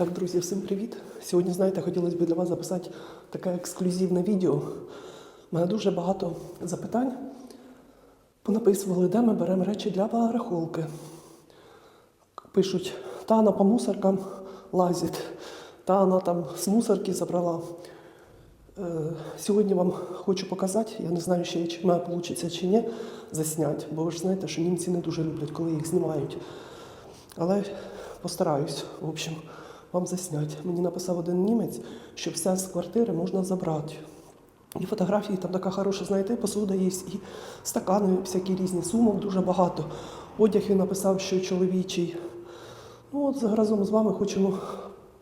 Так, друзі, всім привіт! Сьогодні, знаєте, хотілося б для вас записати таке ексклюзивне відео. У мене дуже багато запитань. Понаписували, де ми беремо речі для барахолки. Пишуть, та вона по мусоркам лазить, та вона там з мусорки забрала. Е, Сьогодні вам хочу показати, я не знаю, ще чи в мене вийде чи ні, засняти, бо ви ж знаєте, що німці не дуже люблять, коли їх знімають. Але постараюсь, в общем, вам засняти. Мені написав один німець, що все з квартири можна забрати. І фотографії там така хороша, знаєте, посуда є, і стакани всякі різні, сумок дуже багато. Одяг він написав, що чоловічий. Ну от разом з вами хочемо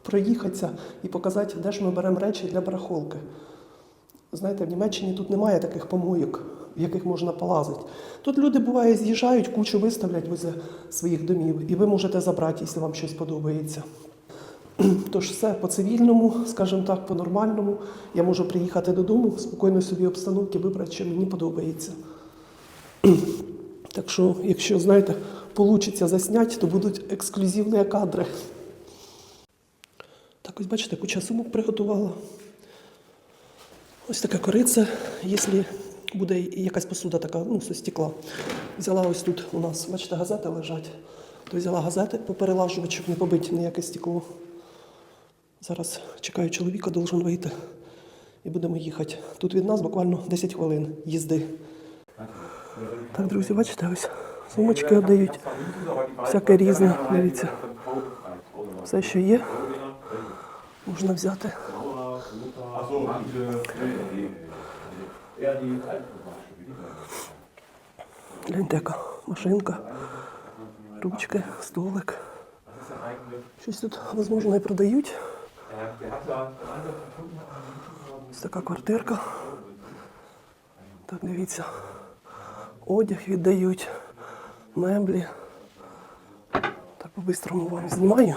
проїхатися і показати, де ж ми беремо речі для барахолки. Знаєте, в Німеччині тут немає таких помойок, в яких можна полазити. Тут люди буває з'їжджають, кучу виставлять возле своїх домів, і ви можете забрати, якщо вам щось подобається. Тож все по цивільному, скажімо так, по нормальному. Я можу приїхати додому, в спокійної собі обстановки вибрати, що мені подобається. Так що, якщо знаєте, вийде засняти, то будуть ексклюзивні кадри. Так ось бачите, куча сумок приготувала. Ось така кориця, якщо буде якась посуда така, ну, зі стекла. Взяла ось тут у нас, бачите, газети лежать. То взяла газети поперелажувати, щоб не побити ніяке стекло. Зараз чекаю чоловіка, должен вийти. І будемо їхати. Тут від нас буквально 10 хвилин їзди. Так, друзі, бачите, ось сумочки віддають. Всяке різне, дивіться. Все, що є, можна взяти. Гляньте, яка машинка, ручки, столик. Щось тут, можливо, і продають. Ось така квартирка. Так, дивіться. Одяг віддають, меблі. Так по-бистрому вам знімаю.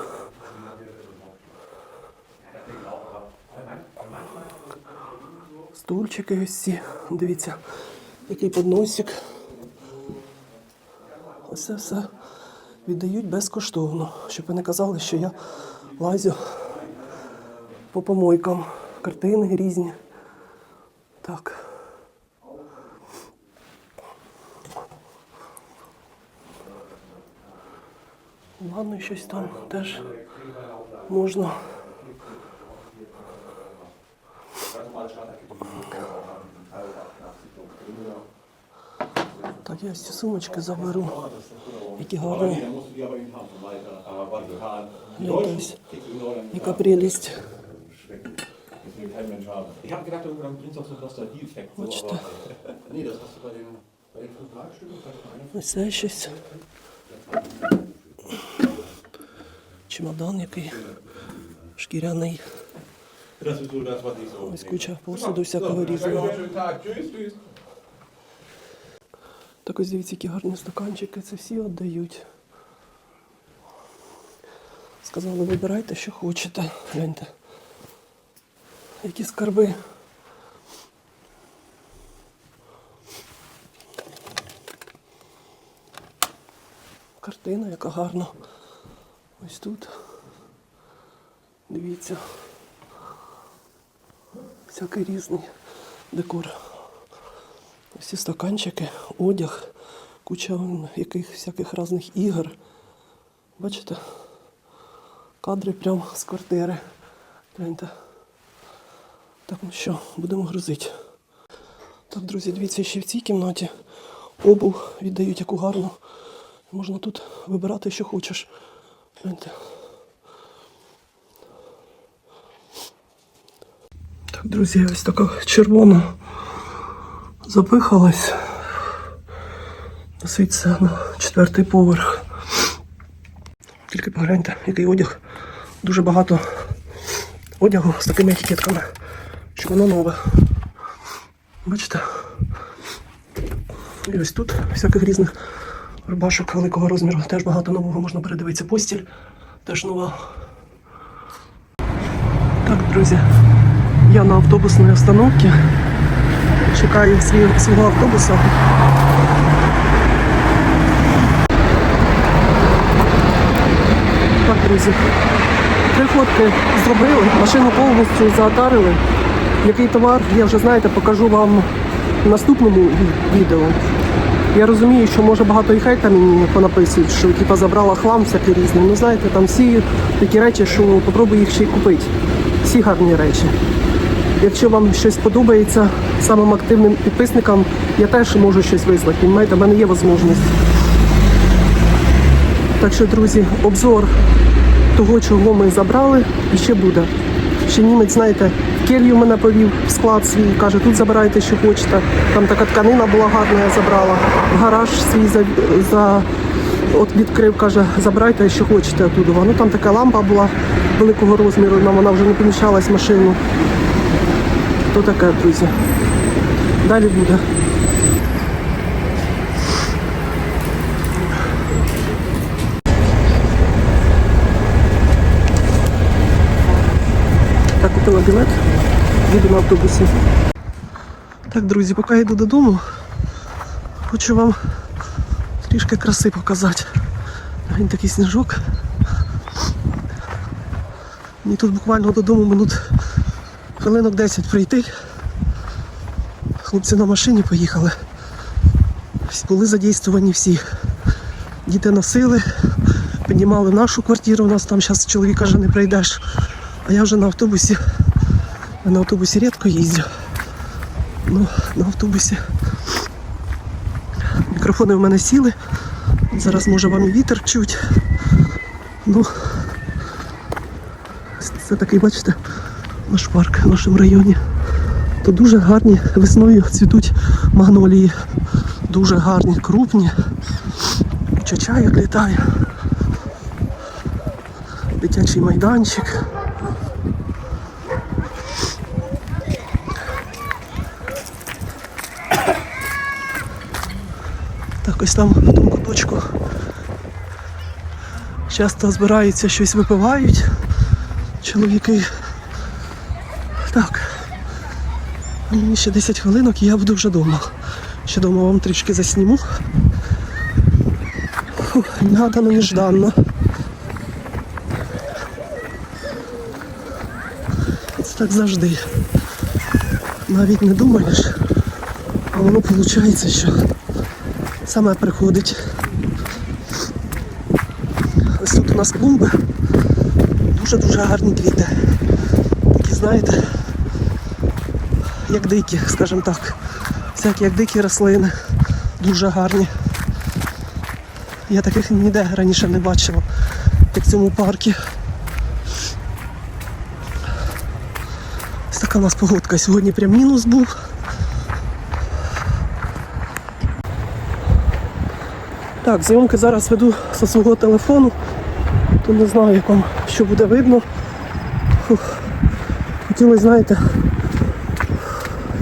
Стульчики ось ці. Дивіться, який подносик. Ось це все віддають безкоштовно, щоб ви не казали, що я лазю по помойкам. Картини різні. Так. Ладно, щось там теж можна. Так, я ці сумочки заберу. Які гарні. Dann musst du Ich habe gedacht, dann bringt es auch so einen Nostalgie-Effekt. So, Watch aber, nee, das hast du bei den, bei den fünf Markstücken vielleicht mal eine. Ось це щось. Чемодан який шкіряний. Das ist so das, was ich so. Ось куча посуду всякого різного. Schönen Tag. Tschüss, tschüss. Так ось дивіться, які гарні стаканчики, це всі віддають. Сказали, вибирайте, що хочете. Гляньте. Які скарби. Картина, яка гарна. Ось тут. Дивіться. Всякий різний декор. Всі стаканчики, одяг, куча яких всяких різних ігор. Бачите? Кадри прямо з квартири. Гляньте. Так, ну що, будемо грузити. Так, друзі, дивіться, ще в цій кімнаті обув віддають яку гарну. Можна тут вибирати, що хочеш. Гляньте. Так, друзі, ось така червона запихалась. Носиться на четвертий поверх. Тільки погляньте, який одяг. Дуже багато одягу з такими етикетками, що воно нове. Бачите? І ось тут всяких різних рубашок великого розміру. Теж багато нового можна передивитися. Постіль теж нова. Так, друзі, я на автобусній остановці. Чекаю свій- свого автобуса. Так, друзі. Три фотки зробили, машину повністю заатарили. Який товар, я вже знаєте, покажу вам в наступному відео. Я розумію, що може багато і хейта мені понаписують, що типа забрала хлам всякий різний. Ну знаєте, там всі такі речі, що попробуй їх ще й купити. Всі гарні речі. Якщо вам щось подобається самим активним підписникам, я теж можу щось вислати. Понимаєте, в мене є можливість. Так що, друзі, обзор того, чого ми забрали, ще буде. Ще німець, знаєте, келью мене повів в склад свій, каже, тут забирайте, що хочете. Там така тканина була гарна, я забрала. Гараж свій за, за от відкрив, каже, забирайте, що хочете оттуда. Ну там така лампа була великого розміру, нам вона вже не поміщалась в машину. То таке, друзі. Далі буде. Так, купила білет, їду на автобусі. Так, друзі, поки я йду додому, хочу вам трішки краси показати. Він такий сніжок. Мені тут буквально додому минут хвилинок 10 прийти. Хлопці на машині поїхали. Були задействовані всі. Діти носили, піднімали нашу квартиру, у нас там зараз чоловік каже, не прийдеш. А я вже на автобусі. На автобусі рідко їздю. Ну, на автобусі. Мікрофони в мене сіли. Зараз може вам і вітер чуть. Ну, це такий, бачите, наш парк в нашому районі. То дуже гарні весною цвітуть магнолії. Дуже гарні, крупні. Чачаяк літає. Дитячий майданчик. Так, ось там в тому куточку часто збираються, щось випивають чоловіки. Так. Мені ще 10 хвилинок і я буду вже вдома. Ще вдома вам трішки засніму. Фух, негадано, нежданно. Це так завжди. Навіть не думаєш, а воно виходить, що саме приходить. Ось тут у нас клумби. Дуже-дуже гарні квіти. Такі, знаєте, як дикі, скажімо так. Всякі як дикі рослини. Дуже гарні. Я таких ніде раніше не бачила, як в цьому парку. Ось така у нас погодка. Сьогодні прям мінус був. Так, зйомки зараз веду зі свого телефону. То не знаю, як вам що буде видно. Фух. Хотілося, знаєте,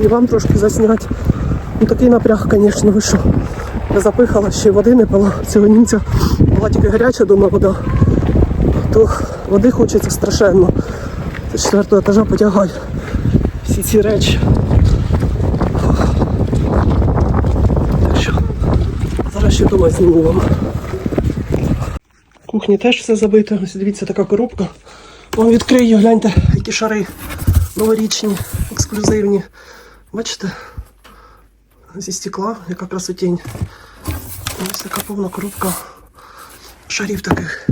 і вам трошки засняти. Ну такий напряг, звісно, ви що. Я запихала, ще води не пила. Цього німця була тільки гаряча дома вода. То води хочеться страшенно. З четвертого етажа потягай всі ці речі. Фух. Так що зараз ще дома зніму вам. В кухні теж все забито. Ось дивіться, така коробка. Вам відкрию, гляньте, які шари новорічні, ексклюзивні. Бачите? Зі стекла, яка красотень. Ось така повна коробка шарів таких.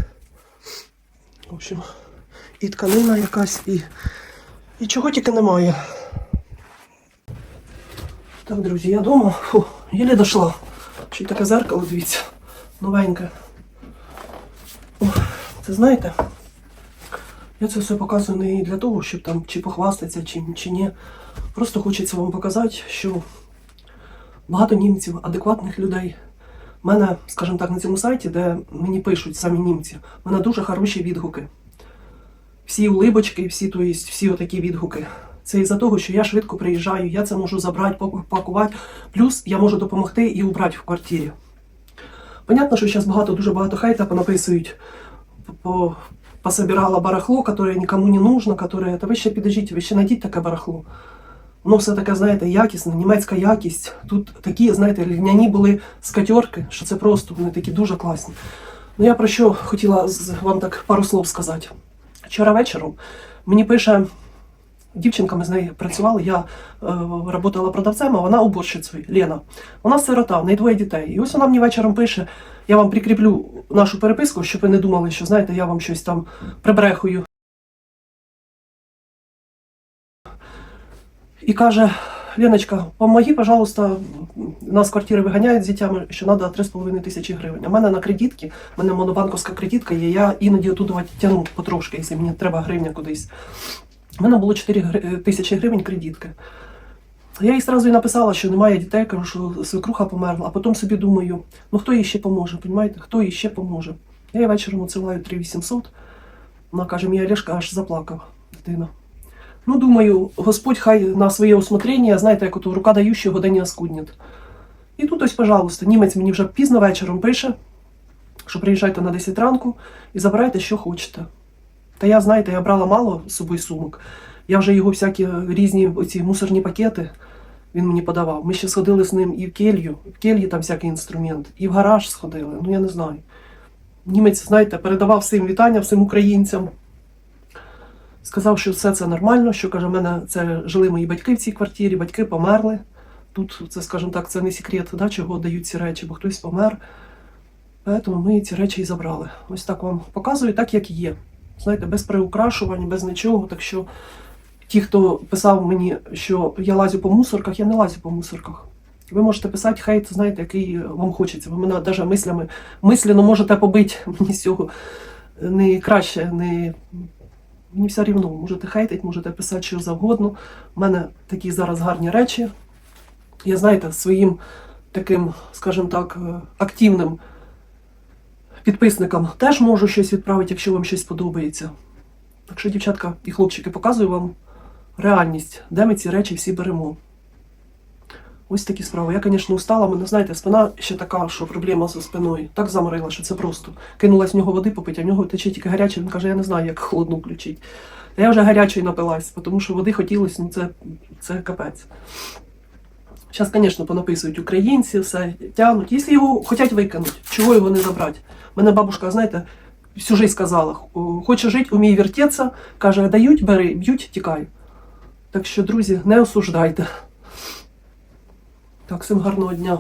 В общем, і тканина якась, і, і чого тільки немає. Так, друзі, я вдома. Фу, єлі дошла. Ще таке зеркало, дивіться, новеньке. Це знаєте, я це все показую не для того, щоб там чи похвастатися, чи, чи ні. Просто хочеться вам показати, що багато німців, адекватних людей. У мене, скажімо так, на цьому сайті, де мені пишуть самі німці, в мене дуже хороші відгуки. Всі улибочки, всі, то всі отакі відгуки. Це із-за того, що я швидко приїжджаю, я це можу забрати, пакувати. Плюс я можу допомогти і убрати в квартирі. Понятно, що зараз багато, дуже багато хейта понаписують, по, пособирала барахло, которое никому не нужно, которое, та ви ще підождіть, ви ще знайдіть таке барахло. Воно все таке, знаєте, якісне, німецька якість. Тут такі, знаєте, льняні були скатерки, що це просто вони такі дуже класні. Ну я про що хотіла вам так пару слов сказати. Вчора вечором мені пише дівчинка, ми з нею працювали, я е, працювала продавцем, а вона уборщицею, Лена. Вона сирота, в неї двоє дітей. І ось вона мені вечором пише, я вам прикріплю нашу переписку, щоб ви не думали, що знаєте, я вам щось там прибрехую. І каже, Леночка, помоги, пожалуйста, нас квартири виганяють з дітями, що треба 3,5 тисячі гривень. В мене на кредитки, в мене монобанковська кредитка є, я іноді отут тягну потрошки, якщо мені треба гривня кудись. У мене було 4 тисячі гривень кредитки. Я їй одразу написала, що немає дітей, кажу, що свекруха померла, а потім собі думаю, ну хто їй ще поможе, понімаєте? Хто їй ще поможе? Я їй вечором отсилаю 3800. Вона каже, мій Олешка аж заплакав, дитина. Ну, думаю, Господь хай на своє усмотрення, знаєте, як ото рука дающого годині оскуднить. І тут ось, пожалуйста, німець мені вже пізно вечором пише, що приїжджайте на 10 ранку і забирайте, що хочете. Та я, знаєте, я брала мало з собою сумок. Я вже його всякі різні оці мусорні пакети він мені подавав. Ми ще сходили з ним і в келью, в кельї там всякий інструмент, і в гараж сходили. Ну я не знаю. Німець, знаєте, передавав всім вітання, всім українцям. Сказав, що все це нормально, що каже, в мене це жили мої батьки в цій квартирі, батьки померли. Тут це, скажімо так, це не секрет, да, чого дають ці речі, бо хтось помер. Тому ми ці речі і забрали. Ось так вам показую, так як є. Знаєте, без приукрашувань, без нічого. Так що ті, хто писав мені, що я лазю по мусорках, я не лазю по мусорках. Ви можете писати хейт, знаєте, який вам хочеться. Ви мене навіть мислями, мислено можете побити мені з цього не краще, не Мені все рівно, можете хейтити, можете писати що завгодно. У мене такі зараз гарні речі. Я, знаєте, своїм таким, скажімо так, е, активним підписникам теж можу щось відправити, якщо вам щось подобається. Так що, дівчатка і хлопчики, показую вам реальність, де ми ці речі всі беремо. Ось такі справи. Я, звісно, устала, мене, знаєте, спина ще така, що проблема зі спиною. Так заморила, що це просто. Кинулась в нього води попити, а в нього тече тільки гаряче. Він каже, я не знаю, як холодну включити. Та я вже гарячої напилась, тому що води хотілося, ну це, це капець. Зараз, звісно, понаписують українці, все тягнуть. Якщо його хочуть викинути, чого його не забрати? Мене бабушка, знаєте, всю жизнь сказала, хоче жити, умій вертеться, каже, дають, бери, б'ють, тікай. Так що, друзі, не осуждайте. Так, всім гарного дня.